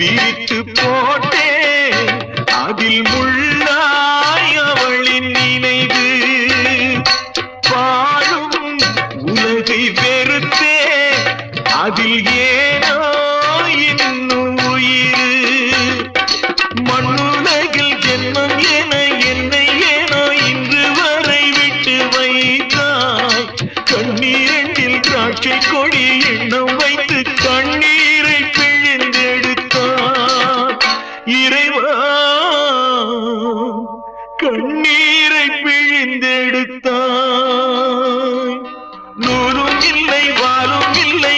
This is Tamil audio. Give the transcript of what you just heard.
வீட்டு போட்டே அதில் முள்ளாய் அவளின் நினைவு. பாழும் உலகை வெறுத்தே அதில் ஏனோ இன்னும் உயிர். மண்ணுலகில் ஜென்மம் என என்னை ஏனோ இன்று வரை விட்டு வைத்தாய். கண்ணீரண்டில் திராட்சை கொடி எண்ணம் பிழிந்தெடுத்தான் கண்ணீரை பிழிந்தெடுத்தான் நூலும் இல்லை வாழும் இல்லை